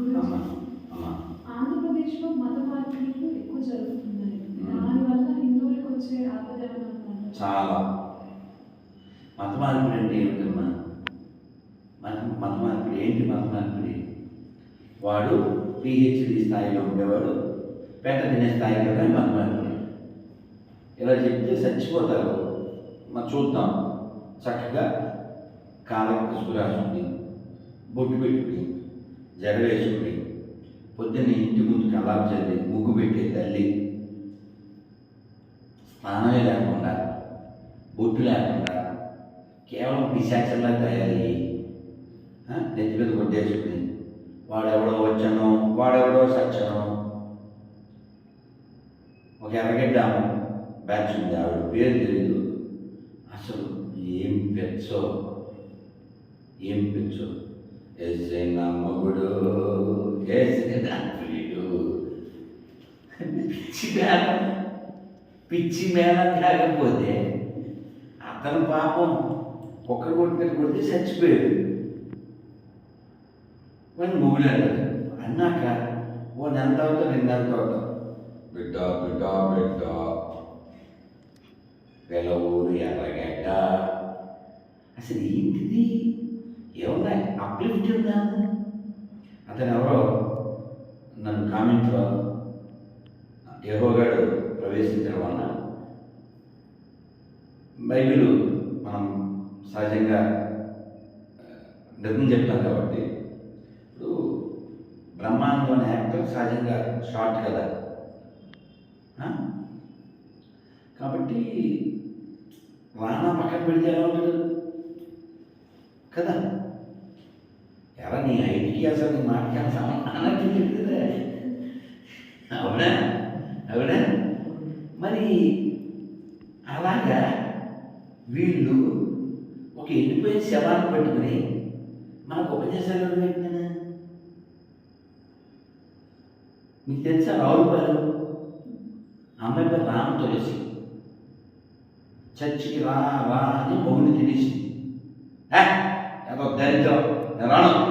ఆంధ్రప్రదేశ్లో మత మార్పిడులు ఎక్కువ జరుగుతున్నాయి. దానివల్ల హిందువులకు వచ్చే ఆపద ఏమైనా ఉందంటారా? చాలా. మత మార్పిడి అంటే ఏమిటమ్మా? మత మత మార్పిడి. ఏంటి మత మార్పిడి? వాడు పిహెచ్డి స్థాయిలో ఉండేవాడు. పేట తినే స్థాయిలో కానీ మత మార్పిడి. ఇలా చెప్తే చచ్చిపోతారు. మనం చూద్దాం. చక్కగా కాళ్ళకి పసుపు రాసుకుని బొట్టు పెట్టుకుని జడ పొద్దున్న ఇంటి ముందు కలాపు చల్లి ముగ్గు పెట్టే తల్లి స్నానమే లేకుండా బొట్టు లేకుండా కేవలం పిశాచల్లా తయారయ్యి నెత్తి మీద కొట్టేసుకుని వాడెవడో వచ్చాను వాడెవడో సచ్చాను ఒక ఎర్రగడ్డాము బ్యాచ్ ఉంది ఆవిడ పేరు తెలియదు అసలు ఏం పెచ్చో ఏం పెచ్చో. ఎస్ఐ నా మగుడు ఎస్ఐ ప్రియుడు. పిచ్చి మేళం పిచ్చి మేళం కాకపోతే అతను పాపం ఒక్కరు కొట్టుకొని కొడితే చచ్చిపోయాడు వాడిని మొగుడు అన్నాక ఓ నెల తర్వాత రెండు నెలల తర్వాత బిడ్డ బిడ్డ బిడ్డ వెలవూరు ఎర్రగడ్డ. అసలు ఏంటిది? ఏమున్నాయి? అప్లిఫ్ట్ ఉందా? అతను ఎవరో నన్ను కామెంట్లో యహోగాడు ప్రవేశించడం వలన బైబిల్ మనం సహజంగా నిజం చెప్తాం కాబట్టి. ఇప్పుడు బ్రహ్మాండంలోని యాక్టర్ సహజంగా షార్ట్ కదా? కాబట్టి రానా పక్కన పెడితే ఎలా ఉంటుంది? కదా? ఎలా నీ హైట్కి అసలు నీ మాటకి సంబంధం కదా అవునా? అవునా? మరి అలాగా వీళ్ళు ఒక ఎండిపోయిన శవాన్ని పట్టుకుని మనకు ఉపదేశాలు ఎవరు మీకు తెలుసా రావులపాలెం అమ్మాయి పేరు రామ తులసి. చర్చికి రా రా అని బహుని తెలిసింది ఏదో దరిద్రం. రాను.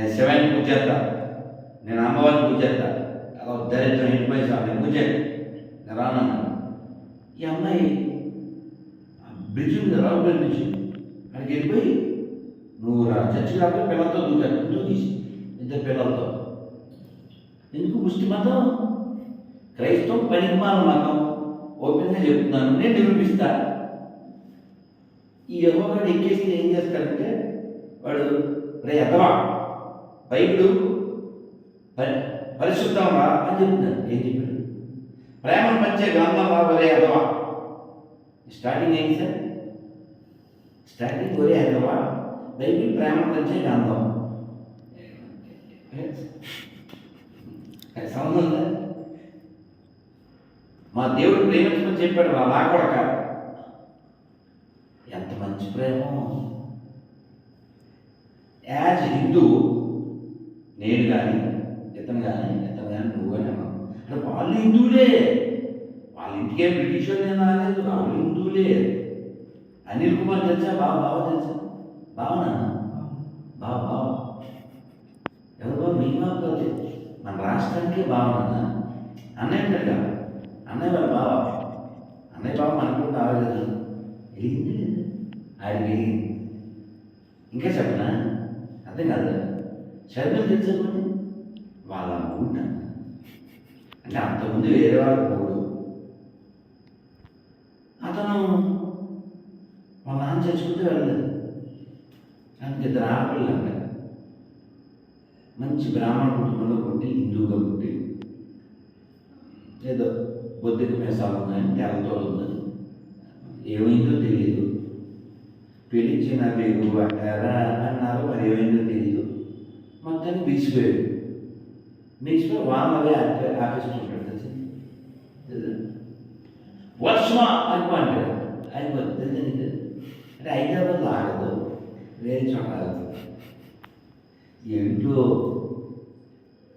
నేను శివాన్ని పూజ చేస్తా. నేను అమ్మవారిని పూజ చేస్తా. అలా దరిద్రం ఎండిపోయి సార్ నేను పూజ నేను రానన్నాను ఈ అమ్మాయి బ్రిడ్జ్ ఉంది రావు బ్రిడ్జ్ అక్కడికి వెళ్ళిపోయి నువ్వు రా చర్చి రాకపోతే పిల్లలతో దూకాను దూకేసి ఇద్దరు పిల్లలతో. ఎందుకు ముష్టి మతం క్రైస్తవం పనికిమాల మతం ఓపెన్గా చెప్తున్నాను. నేను నిరూపిస్తా. ఈ యహోగాడు ఎక్కేసి ఏం చేస్తాడంటే వాడు రే ఎదవా బైబిలు పరి పరిశుద్ధం అని చెప్తున్నాడు ఏం చెప్పాడు ప్రేమను పంచే గంధమా ఒరే అదవా? స్టార్టింగ్ ఏంటి సార్? స్టార్టింగ్ ఒరే అదవా? బైబిల్ ప్రేమను పంచే గంధం సంబంధం మా దేవుడు ప్రేమించమని చెప్పాడు మా నా కొడక. ఎంత మంచి ప్రేమ. యాజ్ హిందూ నేను కానీ ఇతను కానీ ఇతను కానీ నువ్వు కానీ అన్నావు అంటే వాళ్ళు హిందువులే. వాళ్ళ ఇంటికే బ్రిటిష్ వాళ్ళు నేను రాలేదు వాళ్ళు హిందువులే. అనిల్ కుమార్ తెలుసా? బావ బావ తెలుసా? బావనా బావ బావ. ఎవరు బావ? మీ బావ కాదు మన రాష్ట్రానికే బావనా అన్నయ్య కదా. అన్నయ్య వాళ్ళ బావ. అన్నయ్య బావ మనకు రాలేదు వెలిగింది లేదా? ఆడికి వెలిగింది ఇంకా చెప్పనా? అర్థం కాదు చదువులు తెలుసుకోండి వాళ్ళ మూట అంటే అంతకుముందు వేరే వాళ్ళ మూడు అతను వాళ్ళ నాన్న చచ్చిపోతే వెళ్ళలేదు. అందుకే ఇద్దరు ఆడపిల్లలు అంట మంచి బ్రాహ్మణ కుటుంబంలో పుట్టి హిందువుగా పుట్టి. ఏదో బొద్దుకు మేసాలు ఉన్నాయని తెల్లతో ఉందని ఏమైందో తెలియదు పిలిచిన పేరు మొత్తానికి విసిపోయాడు విసిపోయి వాళ్ళవే అదే ఆపేసుకుంటాడు తెలుసా? వర్షమా అనుకో అంటాడు అయిపోతుంది తెలుసా అంటే హైదరాబాద్లో ఆగదు వేరే చోట ఆగదు ఏంటో?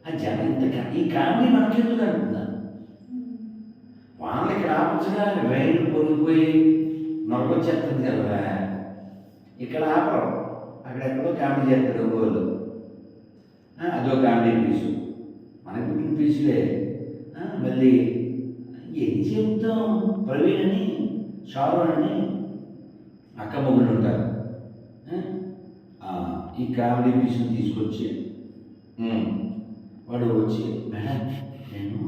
ఆ జనం ఇంత ఈ కామెడీ మనకెందుకు అంటున్నాను వాళ్ళకి రావచ్చుగా రైలు పొంగిపోయి నొరకొచ్చేస్తుంది కదా ఇక్కడ ఆపరు. అక్కడెక్కడో కామెడీ చేస్తారు ఒంగోలు. అదో కామెడీ పీసు మనకు పుట్టిన పీసులే మళ్ళీ ఏం చెబుతాం ప్రవీణ్ అని షారోన్ అని అక్క మొగ్గులు ఉంటారు ఈ కామెడీ పీసుని తీసుకొచ్చి వాడు వచ్చి మేడం నేను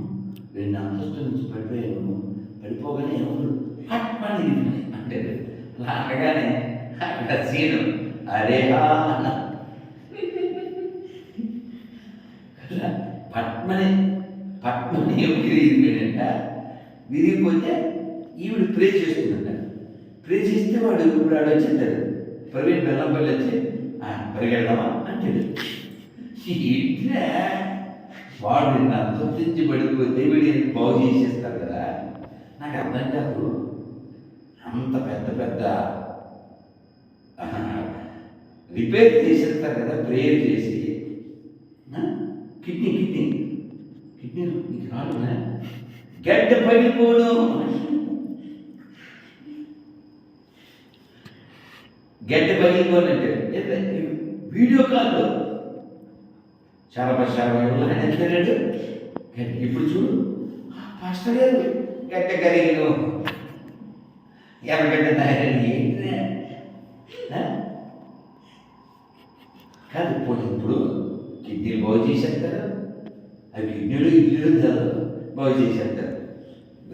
రెండు అంతస్తుల నుంచి పడిపోయాను. పడిపోగానే ఎవరు? హట్ పని అంటే అలా అనగానే అక్కడ సీను. అరే హా అన్న. విరిగిపోయాడంట విరిగిపోతే ఈవిడ ప్రే చేస్తుందంట. ప్రే చేస్తే వాడు ఇప్పుడు ఆడు వచ్చేస్తాడు. ప్రవీణ్ బెల్లంపల్లి వచ్చి "ఆ, పరిగెడదామా? అంటాడు. ఏంట్రా? వాడు నిన్ను అంతరించి పడిపోతే వీడి బాగు చేసేస్తారు కదా. నాకు అర్థం కాదు. అంత పెద్ద పెద్ద రిపేర్ చేసేస్తారు కదా ప్రేయర్ చేసి. ఆ? Kidney kidney. కిడ్నీ నీకు గడ్డ పడిపోడు గడ్డ పగిలిపోనంటే వీడియో కాల్లో? చాలా చాలా ఆయన ఎట్లాడాడు గడ్డ- ఇప్పుడు చూడు. పాస్టర్ గారు గడ్డ కరిగిను ఎర్రగడ్డ తయారని ఏంటి కాదు ఇప్పుడు ఇప్పుడు కిడ్నీలు బాగు చేశారు కదా. అవి కిడ్నీలు ఇడ్లీలు కాదు బాగు చేసేస్తారు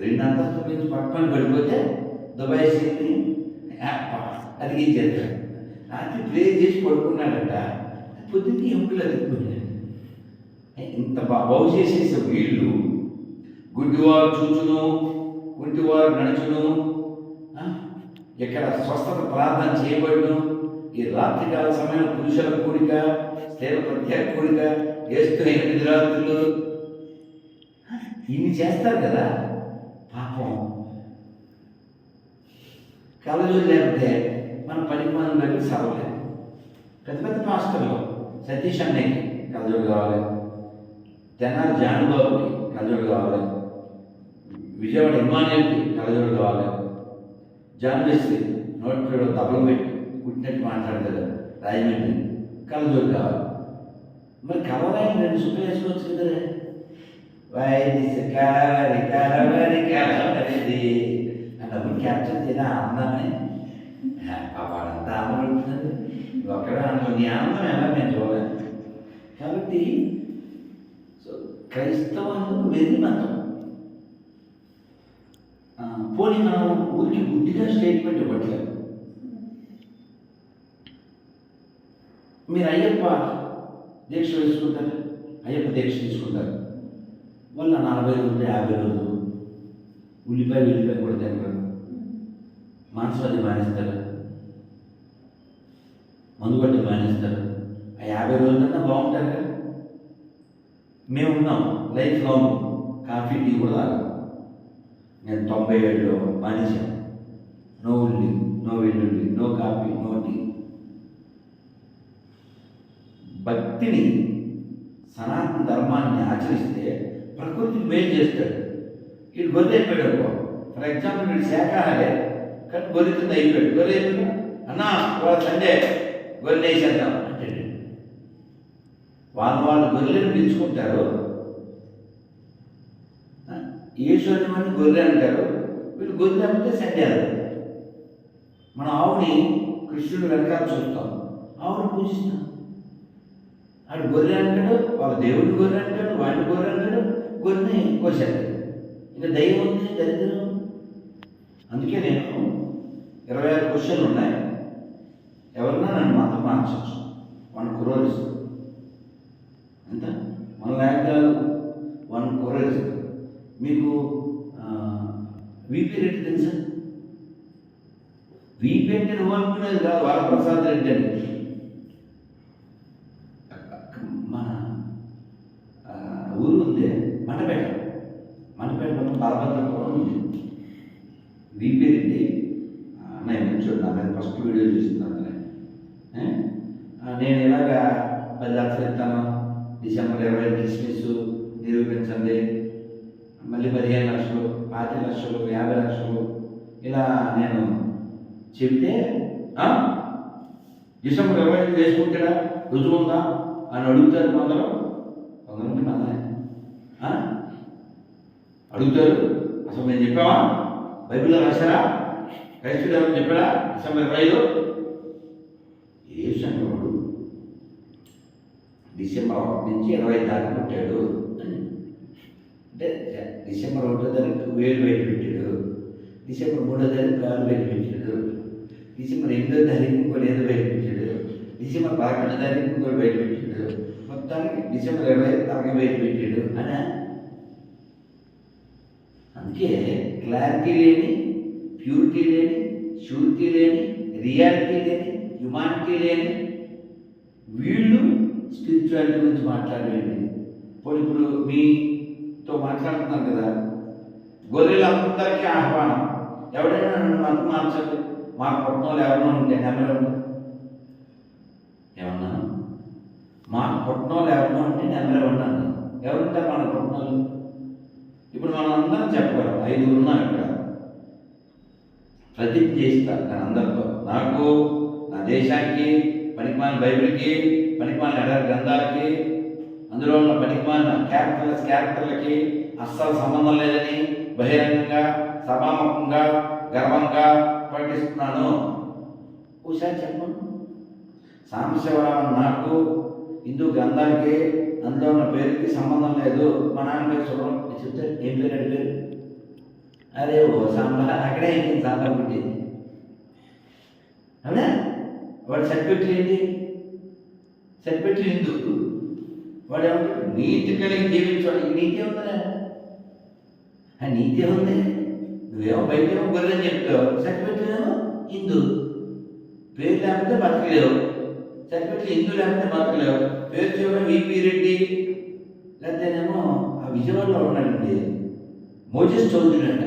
రెండు అంతస్తు నుంచి పక్కన పడిపోతే దుబాయ్ సీట్ని అది ఇచ్చేస్తారు రాత్రి ప్లే చేసి పడుకున్నాడట. పొద్దున్న ఎముకలు అతుక్కున్నాడు. ఇంత బా- బాగు చేసేసే వీళ్ళు. గుడ్డివారు చూచును గుడ్డివారు నడుచును ఇక్కడ స్వస్థత ప్రార్థన చేయబడును. ఈ రాత్రికాల సమయంలో పురుషుల కూడిక స్త్రీల ప్రత్యేక కూడిక వేస్తూ ఎనిమిది రాత్రులు. ఇన్ని చేస్తారు కదా? పాపం. కలజోడు లేకపోతే మన పనికి మనం బట్టి సరవలేదు పెద్ద పెద్ద పాస్టర్లు సతీష్ అన్నయ్యకి కలజోడు కావాలి. తెనాలి జానుబాబుకి కలజోడు కావాలి. విజయవాడ ఇమానియల్కి కలజోడు కావాలి. జాన్ నోట్లో నోట్ తబలం పెట్టి కుట్టినట్టు మాట్లాడతారు రాజమండ్రి. కలజోడు కావాలి. మరి కలవరాయని రెండు సుఖం వేసుకోవచ్చు కదా వైదిక కలవరి కలవరి కలవరిది. అన్నప్పుడు క్యాప్చర్ చేయదా అందాన్ని పాపాడంతా ఆనందపడుతున్నది ఒక్కడే అనుకో నీ ఆనందం ఎలా నేను చూడలేదు. కాబట్టి సో క్రైస్తవం వెర్రి మతం. పోనీ మనం ఊరికి గుడ్డిగా స్టేట్మెంట్ ఇవ్వట్లేదు. మీరు అయ్యప్ప దీక్ష వేసుకుంటారు అయ్యప్ప దీక్ష తీసుకుంటారు. వాళ్ళ నలభై రోజులు యాభై రోజులు ఉల్లిపాయ ఉల్లిపాయ కూడా తినరు. మనసు అది మానేస్తారు. మందు మానేస్తారు. ఆ యాభై రోజులన్నా బాగుంటారు కదా. మేము ఉన్నాం. లైఫ్ లాంగ్ కాఫీ టీ కూడా నేను తొంభై ఏడులో మానేశాను. నో ఉల్లి నో వెల్లుల్లి నో కాఫీ నో టీ. భక్తిని సనాతన ధర్మాన్ని ఆచరిస్తే ప్రకృతికి మేలు చేస్తాడు. వీడు గొర్రె అయిపోయాడు అనుకో ఫర్ ఎగ్జాంపుల్ వీడు శాఖాహారే కానీ గొర్రె కింద అయిపోయాడు. గొర్రె అన్నా వాళ్ళ సండే గొర్రె వేసేద్దాం అంటే వాళ్ళు వాళ్ళు గొర్రెలను పెంచుకుంటారు. ఈశ్వరుని గొర్రె అంటారు. వీళ్ళు గొర్రె అంటే సండే మన ఆవుని కృష్ణుడు వెనకాల చూస్తాం. ఆవుని పూజిస్తాం. ఆడు గొర్రె అంటాడు వాళ్ళ దేవుడి గొర్రె అంటాడు వాడి గొర్రె అంటాడు గొర్రెని కోసేస్తాడు ఇంకా దైవం ఉంది దరిద్రం. అందుకే నేను ఇరవై ఆరు క్వశ్చన్లు ఉన్నాయి. ఎవరన్నా నన్ను మాత్రం మార్చచ్చు. వన్ క్రోర్స్ ఎంత? వన్ ల్యాక్ కాదు. వన్ క్రోర్స్ మీకు వీపీ రెడ్డి తెలుసా? వీపీ అంటే నువ్వు అనుకునేది కాదు వరప్రసాద్ రెడ్డి అని. మనపేట. మండపేట మండపేట పక్కన బలభద్రపురం ఉంది వీపీ రెడ్డి అన్నయ్య మంచోడు నా మీద ఫస్ట్ వీడియో చూస్తున్నాను అతనే. నేను ఇలాగా పది లక్షలు ఇస్తాను? డిసెంబర్ ఇరవై క్రిస్మస్ నిరూపించండి. మళ్ళీ పదిహేను లక్షలు పాతి లక్షలు యాభై లక్షలు. ఇలా నేను చెబితే డిసెంబర్ ఇరవై ఐదు చేసుకుంటాడా? రుజువు ఉందా? అని అడుగుతారు కొందరు. కొందరు అంటే అడుగుతారు. అసలు మేము చెప్పావా? బైబిల్లో రాశారా? క్రైస్తుడు ఎవరు చెప్పాడా? డిసెంబర్ ఇరవైలో ఏ సంగడు డిసెంబర్ ఒకటి నుంచి ఇరవై దాకా పుట్టాడు. అంటే డిసెంబర్ ఒకటో తారీఖు వేలు బయట పెట్టాడు. డిసెంబర్ మూడో తారీఖు కాలు బయట పెట్టాడు. డిసెంబర్ ఎనిమిదో తారీఖు కూడా ఏదో బయట పెట్టాడు. డిసెంబర్ పదకొండో తారీఖు కూడా బయట పెట్టాడు. మొత్తానికి డిసెంబర్ ఇరవై తారీఖు బయట పెట్టాడు అనా. అందుకే క్లారిటీ లేని ప్యూరిటీ లేని షూరిటీ లేని రియాలిటీ లేని హ్యుమానిటీ లేని వీళ్ళు స్పిరిచువాలిటీ గురించి మాట్లాడేయండి. ఇప్పుడు ఇప్పుడు మీతో మాట్లాడుతున్నాను కదా గొర్రెలందరికీ ఆహ్వానం. ఎవడైనా నన్ను మతం మార్చదు మా కుటుంబంలో ఎవరైనా ఉంటే నెంబర్ మా పట్టణంలో ఎవరైనా ఉంటే నెంబర్ ఉన్నాను ఎవరుంటారు మన పుట్టినోళ్ళు ఇప్పుడు మనం అందరం చెప్పగలం. ఐదు ఉన్నాం ఇక్కడ. ప్రతిజ్ఞ చేస్తాను నేను అందరితో నాకు నా దేశానికి పనికిమాలిన బైబిల్కి పనికిమాలిన ఎడారి గ్రంథాలకి అందులో ఉన్న పనికిమాలిన క్యారెక్టర్లెస్ క్యారెక్టర్లకి అస్సలు సంబంధం లేదని బహిరంగంగా సభాముఖంగా గర్వంగా ప్రకటిస్తున్నాను. ఒకసారి చెప్పండి. సాంబశివరావు నాకు హిందూ గ్రంథానికి అందులో ఉన్న పేరుకి సంబంధం లేదు. మా నాన్న పేరు చూడడం చెప్తే ఏం పేరు అంటే పేరు? అరే ఓ సాంబార్ అక్కడే ఏంటి సాంబార్ పుట్టింది? అవునా? వాడు సర్టిఫికెట్లు ఏంటి? సర్టిఫికెట్లు హిందూ. వాడు ఏమంటాడు నీతి కలిగి జీవించాలి ఈ నీతి ఉందా ఆ నీతి ఉంది నువ్వేమో బయటేమో గొర్రెని చెప్తావు. సర్టిఫికెట్లు ఏమో హిందూ. పేరు లేకపోతే బతకలేవు. సర్టిఫికెట్ హిందూ లేకపోతే బతకలేవు? పేరు చూడడం విపి రెడ్డి లేకపోతేనేమో ఆ విజయవాడలో ఉన్నాడండి. మోజెస్ చౌదరి అంట.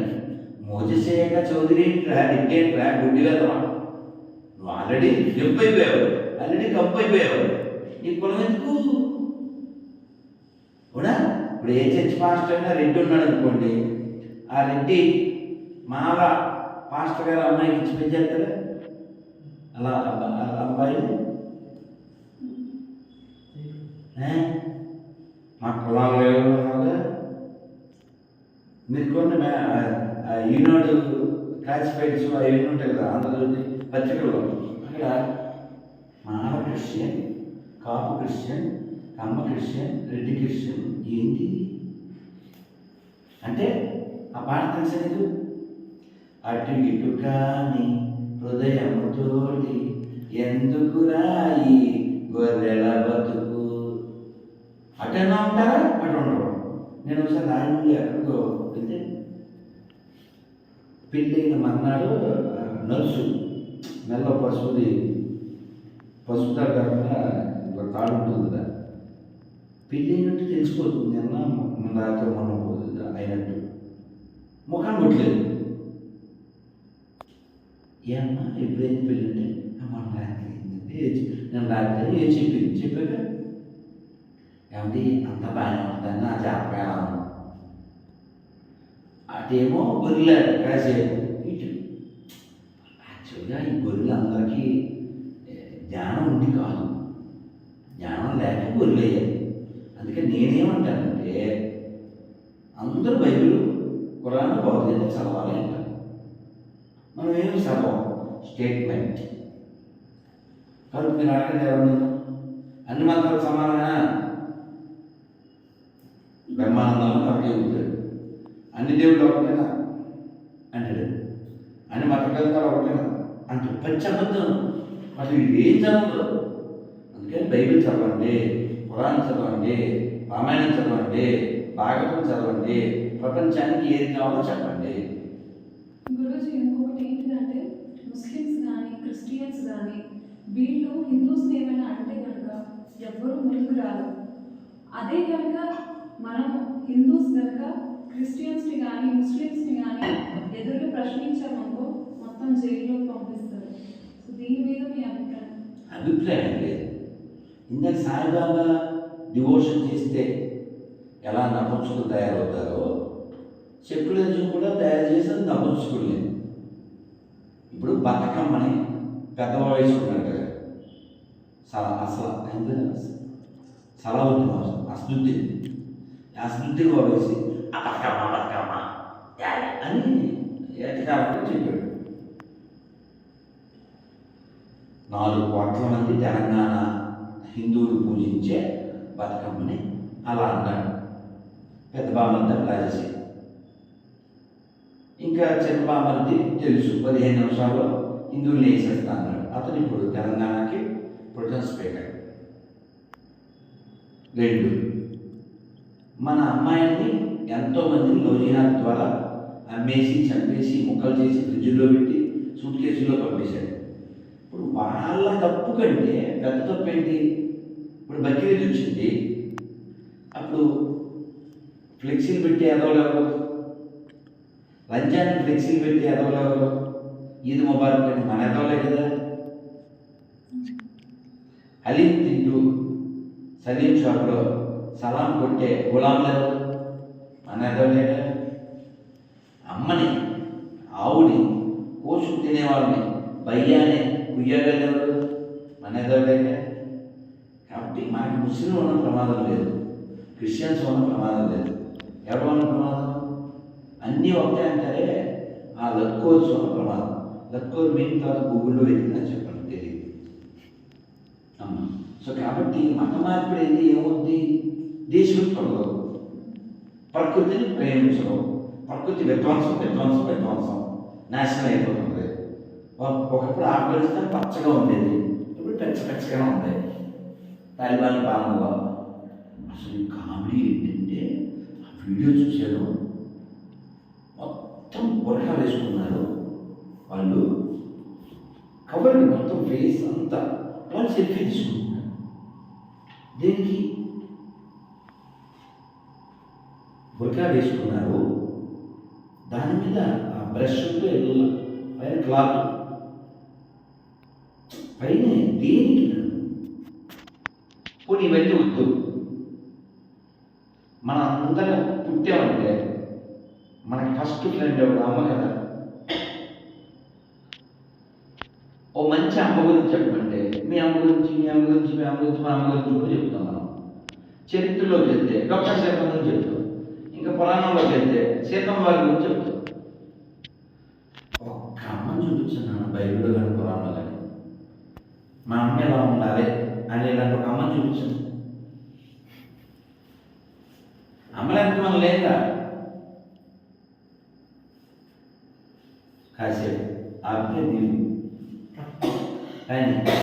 మోజెస్ అయ్యాక చౌదరి ఏంట్రా రెడ్డి ఏంట్రా గుడ్డి వెళ్దామా నువ్వు ఆల్రెడీ జంప్ అయిపోయావు. ఆల్రెడీ కప్పు అయిపోయావు. నీ కులం ఎందుకు? కూడా ఇప్పుడు ఏ చర్చ్ పాస్టర్ అయినా రెడ్డి ఉన్నాడు అనుకోండి ఆ రెడ్డి మాల పాస్టర్ గారు అమ్మాయికి ఇచ్చి పెంచేస్తారా అలా అబ్బా- అలా అబ్బాయి ఏ? మా కులాలు లేవు అన్నావుగా ఈనాడు క్లాసిఫైడ్స్ అవి ఉంటాయి కదా ఆంధ్రజ్యోతి పత్రికల్లో అక్కడ Mala Christian Kapu Christian Kamma Christian Reddy Christian ఏంటి? అంటే ఆ పాట తెలుసా అటు ఇటు కాని హృదయముతోటి ఎందుకు రాయి గొర్రెల బతుకు? అటైనా ఉంటారా? అటు ఉండరు. నేను ఒకసారి ఆయన నుండి వెళ్తే పెళ్ళైన మర్నాడు నర్సు మెల్ల పశువుది పసుపు తాడు కాకుండా ఒక తాడు ఉంటుంది కదా. పెళ్ళైనట్టు తెలిసిపోతుంది అన్న మన రాత్రి మొన్న పోతుంది అయినట్టు. ముఖాన్ని కొట్టలేదు ఏమన్నా ఎప్పుడైంది పెళ్ళి అంటే మన రాత్రి నేను రాత్రి ఏ చెప్పింది? చెప్పాక ఏమంటే అంత బాగానే ఉంటుందని నా చెప్పగలను అటేమో గొర్రెల కాసేపు ఇటు యాక్చువల్గా ఈ గొర్రెలందరికీ జ్ఞానం ఉండి కాదు జ్ఞానం లేక గొర్రెలయ్యాయి అందుకే నేనేమంటానంటే అందరూ బైబిల్ కురాన్ భగవద్గీత చదవాలి అంటారు మనం ఏమి చదవం స్టేట్మెంట్ కాబట్టి మీరు అడగండి ఎవరు అన్ని మాత్రాలు సమానమేనా బ్రహ్మానందంలో ఒకటే ఉంటాడు అన్ని దేవుళ్ళు ఒకటేనా? అంటాడు. అన్ని మత గ్రంథాలు ఒకటేనా? అంటే పచ్చి అబద్ధం అసలు ఏం చదవదు అందుకని బైబిల్ చదవండి పురాణం చదవండి రామాయణం చదవండి భాగవతం చదవండి ప్రపంచానికి ఏది కావాలో చెప్పండి. గురుజీ ఇంకొకటి ఏంటిదంటే ముస్లిమ్స్ కానీ క్రిస్టియన్స్ కానీ వీళ్ళు హిందూస్ని ఏమైనా అంటే కనుక ఎవ్వరూ ముందుకు రాదు అదే కనుక మనం హిందూస్ కనుక క్రిస్టియన్స్ని కానీ ముస్లిమ్స్ని కానీ ఎదురు ప్రశ్నించామనుకో మొత్తం జైల్లోకి పంపిస్తారు సో దీని మీద మీ అభిప్రాయం అభిప్రాయం లేదు ఇందాక సాయిబాబా డివోషన్ చేస్తే ఎలా నపుంసకులు తయారవుతారో సెక్యులరిజం కూడా తయారు చేసేది నపుంసకుల్ని ఇప్పుడు బతకమ్మని పెద్ద వయసు ఉన్నాడు కదా చాలా అసలు ఎంత సలావుద్దీన్ ఆ స్మృతి అసదుద్దీన్ ఆ బతుకమ్మ బతుకమ్మ అని ఏటకాలంలో చెప్పాడు నాలుగు కోట్ల మంది తెలంగాణ హిందువులు పూజించే బతుకమ్మని అలా అన్నాడు పెద్ద బామంతా రాజేసి ఇంకా చిన్న బామర్ది తెలుసు పదిహేను నిమిషాల్లో హిందువులు వేసేస్తా అన్నాడు అతను ఇప్పుడు తెలంగాణకి ప్రొటెన్ స్పీకర్ రెండు మన అమ్మాయిని ఎంతో మందిని లోజిహార్ ద్వారా అమ్మేసి చంపేసి ముక్కలు చేసి ఫ్రిడ్జ్లో పెట్టి సూట్ కేసులో పంపేశాడు. ఇప్పుడు వాళ్ళ తప్పు కంటే పెద్ద తప్పు ఏంటి? ఇప్పుడు బక్రీద్ వచ్చింది. అప్పుడు ఫ్లెక్సీలు పెట్టి ఎదవలేవరు లంచానికి ఫ్లెక్సీలు పెట్టి ఎదవలేవరు ఈద్ ముబారక్ అని మన ఎదవలే కదా. హలీం తింటూ సలీం షాప్లో సలాం కొట్టే గులాంలు మన ఎదవలే అమ్మని ఆవుని కోసు తినేవాళ్ళని బయ్యాని కుయ్యగలెవరు మన ఎదవలే కాబట్టి మనకి ముస్లింలు ఉన్న ప్రమాదం లేదు క్రిస్టియన్స్ ఉన్న ప్రమాదం లేదు. ఎవరు ఉన్న ప్రమాదం? అన్నీ ఒకటే అంటారే ఆ లక్కోర్స్ ఉన్న ప్రమాదం. లక్కోర్ మీన్ తర్వాత గూగుల్లో వెతికినా చెప్పండి తెలియదు. అమ్మ. సో కాబట్టి మత మార్పిడి ఏది? ఏమవుద్ది? దేశం తొలగదు ప్రకృతిని ప్రేమించడం ప్రకృతి విధ్వంసం విధ్వంసం విధ్వంసం నాశనం అయిపోతుంది. ఒకప్పుడు ఆఫ్ఘనిస్తాన్ పచ్చగా ఉండేది ఇప్పుడు పచ్చ పెచ్చగా ఉంది. తాలిబాన్ పాలనలో అసలు కామెడీ ఏంటంటే ఆ వీడియో చూశాను మొత్తం బుర్ర వేసుకున్నారు. వాళ్ళు కవర్ మొత్తం ఫేస్ అంతా వాళ్ళు సెల్ఫీ తీసుకుంటున్నారు దేనికి? బురకా వేసుకున్నారు. దాని మీద ఆ బ్రష్ ఉంటే వెళ్ళ పైన క్లాత్. పైన దేనికి పోనీ ఇవన్నీ వద్దు. మన అందరం పుట్టామంటే మన ఫస్ట్ ఫ్రెండ్ ఎవరు అమ్మ కదా. ఓ మంచి అమ్మ గురించి చెప్పమంటే మీ అమ్మ గురించి మీ అమ్మ గురించి మీ అమ్మ గురించి మా అమ్మ గురించి కూడా చెప్తాం మనం. చరిత్రలోకి వెళ్తే డాక్టర్ సీతం గురించి చెప్తాం. ఇంకా పురాణంలోకి వెళ్తే సీతమ్మ వారి గురించి చెప్తాం ఒక్క అమ్మని చూపించాను బైబిల్లో కానీ పురాణంలో కానీ. మా అమ్మ ఎలా ఉండాలి అని ఇలాంటి ఒక అమ్మని చూపించాను అమ్మలేంత మనం లేదా కాసేపు ఆపితే నీళ్ళు కానీ